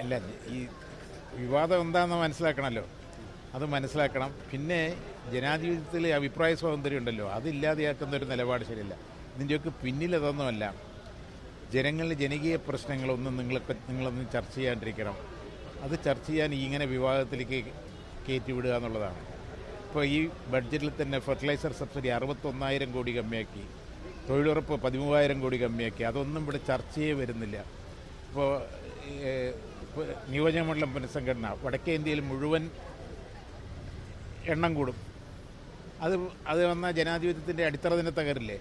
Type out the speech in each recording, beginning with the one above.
അല്ല ഈ വിവാദം എന്താണെന്ന് മനസ്സിലാക്കണമല്ലോ. അത് മനസ്സിലാക്കണം. പിന്നെ ജനാധിപത്യത്തിൽ അഭിപ്രായ സ്വാതന്ത്ര്യം ഉണ്ടല്ലോ. അതില്ലാതെയാക്കുന്ന ഒരു നിലപാട് ശരിയല്ല. ഇതിന്റെയൊക്കെ പിന്നിൽ അതൊന്നുമല്ല. ജനങ്ങളുടെ ജനകീയ പ്രശ്നങ്ങളൊന്നും നിങ്ങളൊക്കെ നിങ്ങളൊന്ന് ചർച്ച ചെയ്യാണ്ടിരിക്കണം. അത് ചർച്ച ചെയ്യാൻ ഇങ്ങനെ വിവാദത്തിലേക്ക് കയറ്റിവിടുക എന്നുള്ളതാണ്. ഇപ്പോൾ ഈ ബഡ്ജറ്റിൽ തന്നെ ഫെർട്ടിലൈസർ സബ്സിഡി അറുപത്തൊന്നായിരം കോടി കമ്മിയാക്കി. തൊഴിലുറപ്പ് പതിമൂവായിരം കോടി കമ്മിയാക്കി. അതൊന്നും ഇവിടെ ചർച്ചയേ വരുന്നില്ല. ഇപ്പോൾ നിയോജകമണ്ഡലം പുനഃസംഘടന വടക്കേ ഇന്ത്യയിൽ മുഴുവൻ എണ്ണം കൂടും. അത് അത് വന്ന ജനാധിപത്യത്തിന്റെ അടിത്തറ തന്നെ തകരില്ലേ?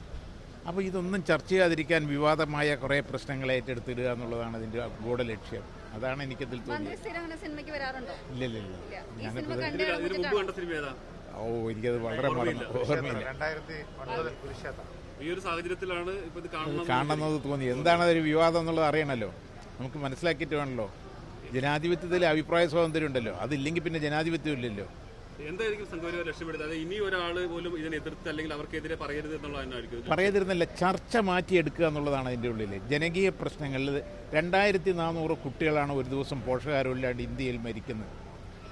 അപ്പോൾ ഇതൊന്നും ചർച്ച ചെയ്യാതിരിക്കാൻ വിവാദമായ കുറേ പ്രശ്നങ്ങൾ ഏറ്റെടുത്തിടുക എന്നുള്ളതാണ് അതിന്റെ ഗൂഢ ലക്ഷ്യം. അതാണ് എനിക്കതിൽ തോന്നിയത്. സ്ഥിരം അങ്ങനെ സിനിമയ്ക്ക് വരാറുണ്ടോ ഇല്ല. ഇല്ല ഇല്ല ഓ എനിക്കത് വളരെ ഓർമ്മയില്ല. രണ്ടായിരത്തി ഒൻപത് ഈ ഒരു സാഹചര്യത്തിലാണ് ഇപ്പൊ ഇത് കാണുന്നത് തോന്നി എന്താണ് അതൊരു വിവാദം എന്നുള്ളത് അറിയണല്ലോ. നമുക്ക് മനസ്സിലാക്കിയിട്ട് വേണമല്ലോ ജനാധിപത്യത്തിൽ അഭിപ്രായ സ്വാതന്ത്ര്യം ഉണ്ടല്ലോ അതില്ലെങ്കിൽ പിന്നെ ജനാധിപത്യം ഇല്ലല്ലോ. എന്തായിരിക്കും സംഘപരിവാർ ഇനി ഒരാൾ പോലും ഇതിനെ എതിർത്ത് അല്ലെങ്കിൽ അവർക്കെതിരെ പറയരുത് എന്നുള്ളതായിരിക്കും. പറയതിരുന്നില്ല ചർച്ച മാറ്റിയെടുക്കുക എന്നുള്ളതാണ് അതിന്റെ ഉള്ളിൽ. ജനകീയ പ്രശ്നങ്ങളിൽ രണ്ടായിരത്തി നാനൂറ് കുട്ടികളാണ് ഒരു ദിവസം പോഷകാരമില്ലാണ്ട് ഇന്ത്യയിൽ മരിക്കുന്നത്.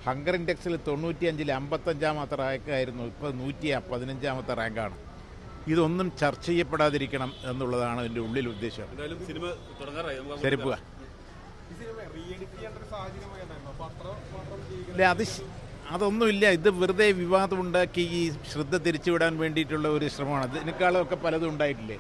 ഹങ്കർ ഇൻഡെക്സിൽ തൊണ്ണൂറ്റിയഞ്ചിൽ അമ്പത്തഞ്ചാമത്തെ റാങ്കായിരുന്നു. ഇപ്പോൾ നൂറ്റി പതിനഞ്ചാമത്തെ റാങ്കാണ്. ഇതൊന്നും ചർച്ച ചെയ്യപ്പെടാതിരിക്കണം എന്നുള്ളതാണ് എന്റെ ഉള്ളിൽ ഉദ്ദേശം. എന്തായാലും സിനിമ തുടങ്ങാറായി. ശരി പോവാ ഇല്ല അത് അതൊന്നുമില്ല. ഇത് വെറുതെ വിവാദമുണ്ടാക്കി ഈ ശ്രദ്ധ തിരിച്ചുവിടാൻ വേണ്ടിയിട്ടുള്ള ഒരു ശ്രമമാണ്. ഇതിനേക്കാളൊക്കെ പലതും ഉണ്ടായിട്ടില്ലേ?